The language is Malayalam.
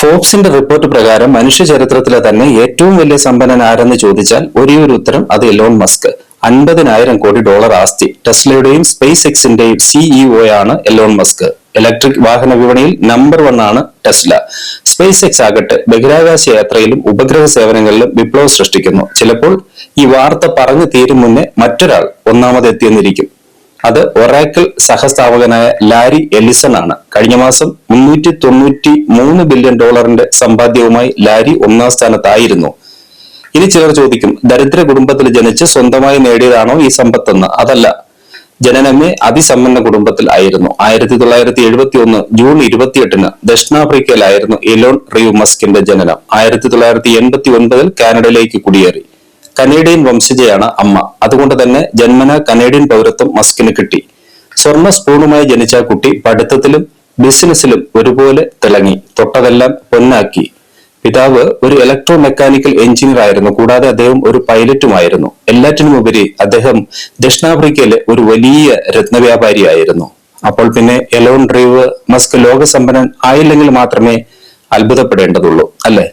ഫോബ്സിന്റെ റിപ്പോർട്ട് പ്രകാരം മനുഷ്യ ചരിത്രത്തിലെ തന്നെ ഏറ്റവും വലിയ സമ്പന്നൻ ആരെന്ന് ചോദിച്ചാൽ ഒരേ ഒരു ഉത്തരം അത് എലോൺ മസ്ക്. അൻപതിനായിരം കോടി ഡോളർ ആസ്തി. ടെസ്ലയുടെയും സ്പേസ് എക്സിന്റെയും സിഇഒ ആണ് എലോൺ മസ്ക്. ഇലക്ട്രിക് വാഹന വിപണിയിൽ നമ്പർ വൺ ആണ് ടെസ്ല. സ്പേസ് എക്സ് ആകട്ടെ ബഹിരാകാശ യാത്രയിലും ഉപഗ്രഹ സേവനങ്ങളിലും വിപ്ലവം സൃഷ്ടിക്കുന്നു. ചിലപ്പോൾ ഈ വാർത്ത പറഞ്ഞു തീരും മുന്നേ മറ്റൊരാൾ ഒന്നാമതെത്തിയെന്നിരിക്കും. അത് ഒറാക്കിൾ സഹസ്ഥാപകനായ ലാരി എലിസൺ ആണ്. കഴിഞ്ഞ മാസം മുന്നൂറ്റി തൊണ്ണൂറ്റി മൂന്ന് ബില്യൺ ഡോളറിന്റെ സമ്പാദ്യവുമായി ലാരി ഒന്നാം സ്ഥാനത്തായിരുന്നു. ഇനി ചിലർ ചോദിക്കും ദരിദ്ര കുടുംബത്തിൽ ജനിച്ച് സ്വന്തമായി നേടിയതാണോ ഈ സമ്പത്തെന്ന്? അതല്ല ജനനമേ അതിസമ്പന്ന കുടുംബത്തിൽ ആയിരുന്നു. ആയിരത്തി തൊള്ളായിരത്തി എഴുപത്തി ഒന്ന് ജൂൺ ഇരുപത്തിയെട്ടിന് ദക്ഷിണാഫ്രിക്കയിലായിരുന്നു എലോൺ റിയു മസ്കിന്റെ ജനനം. ആയിരത്തി തൊള്ളായിരത്തി എൺപത്തി ഒൻപതിൽ കാനഡയിലേക്ക് കുടിയേറി. കനേഡിയൻ വംശജയാണ് അമ്മ. അതുകൊണ്ട് തന്നെ ജന്മന കനേഡിയൻ പൗരത്വം മസ്കിന് കിട്ടി. സ്വർണ സ്പൂണുമായി ജനിച്ച കുട്ടി പഠിത്തത്തിലും ബിസിനസ്സിലും ഒരുപോലെ തിളങ്ങി. തൊട്ടതെല്ലാം പൊന്നാക്കി. പിതാവ് ഒരു ഇലക്ട്രോ മെക്കാനിക്കൽ എഞ്ചിനീയർ ആയിരുന്നു. കൂടാതെ അദ്ദേഹം ഒരു പൈലറ്റുമായിരുന്നു എല്ലാറ്റിനുമുപരി അദ്ദേഹം ദക്ഷിണാഫ്രിക്കയിലെ ഒരു വലിയ രത്നവ്യാപാരിയായിരുന്നു അപ്പോൾ പിന്നെ എലോൺ ഡ്രീവ് മസ്ക് ലോകസമ്പന്നൻ ആയില്ലെങ്കിൽ മാത്രമേ അത്ഭുതപ്പെടേണ്ടതുള്ളൂ. അല്ലേ?